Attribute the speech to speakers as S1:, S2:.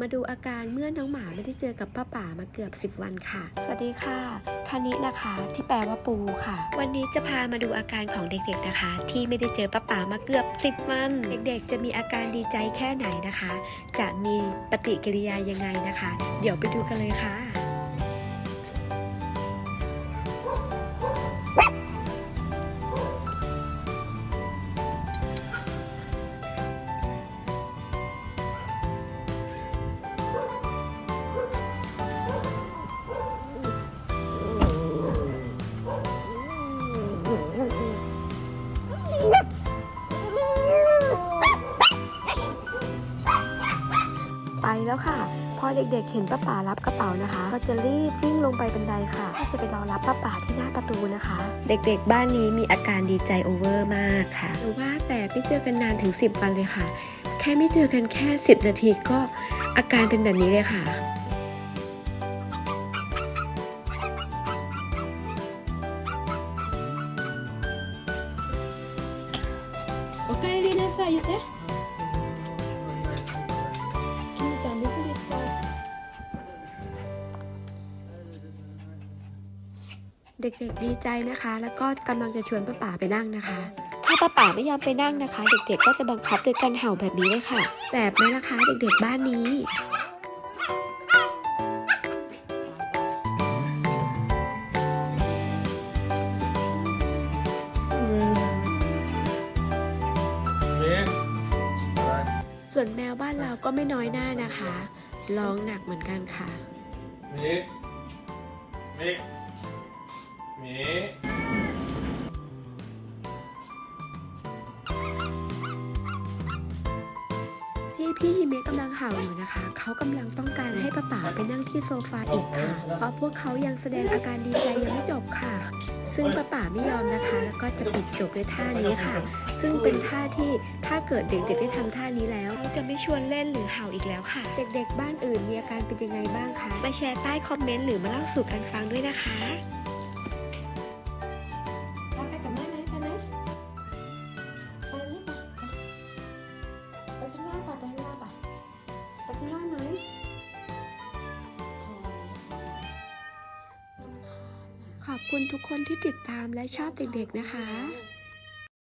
S1: มาดูอาการเมื่อน้องหมาไม่ได้เจอกับป้าป่ามาเกือบ 10 วันค่ะ สวัสดีค่ะคานินะคะ ที่แปลว่าปูค่ะ วันนี้จะพามาดูอาการของเด็กๆนะคะ ที่ไม่ได้เจอป้าป่ามาเกือบ 10 วัน เด็กๆ จะมีอาการดีใจแค่ไหนนะคะ จะมีปฏิกิริยายังไงนะคะ เดี๋ยวไปดูกันเลยค่ะ ไปแล้วค่ะ พอเด็กๆ เห็นป้าป๋ารับกระเป๋านะคะ ก็จะรีบวิ่งลงไปบันไดค่ะเพื่อจะไปรอรับป้าป๋าที่หน้าประตูนะคะ เด็กๆ บ้านนี้มีอาการดีใจโอเวอร์มากค่ะหรือว่าแต่ไม่เจอกันนานถึง 10 วันเลยค่ะ แค่ไม่เจอกันแค่ 10 นาทีก็อาการเป็นแบบนี้เลยค่ะ
S2: おかえりなさいね。き
S1: เด็กๆดีใจนะคะ แล้วก็กำลังจะชวนป้าป๋าไปนั่งนะคะ ถ้าป้าป๋าไม่ยอมไปนั่งนะคะ เด็กๆก็จะบังคับโดยการเห่าแบบนี้เลยค่ะแสบไหมนะคะ เด็กๆบ้านนี้
S3: เอ๊ะอะไร
S1: ส่วนแมวบ้านเราก็ไม่น้อยหน้านะคะ ร้องหนักเหมือนกันค่ะ
S3: หมี หมีหมี
S1: ที่พี่ฮิเมะกำลังเห่าอยู่นะคะ เขากำลังต้องการให้ป้าป๋าไปนั่งที่โซฟาอีกค่ะ เพราะพวกเขายังแสดงอาการดีใจยังไม่จบค่ะ ซึ่งป้าป๋าไม่ยอมนะคะ แล้วก็จะปิดจบด้วยท่านี้ค่ะ ซึ่งเป็นท่าที่ถ้าเกิดเด็กๆได้ทำท่านี้แล้วเขาจะไม่ชวนเล่นหรือเห่าอีกแล้วค่ะ เด็กๆ บ้านอื่นมีอาการเป็นยังไงบ้างคะ มาแชร์ใต้คอมเมนต์หรือมาเล่าสู่กันฟังด้วยนะคะ
S2: ได้ไหม
S1: ขอบคุณทุกคนที่ติดตามและชอบเด็กๆนะคะ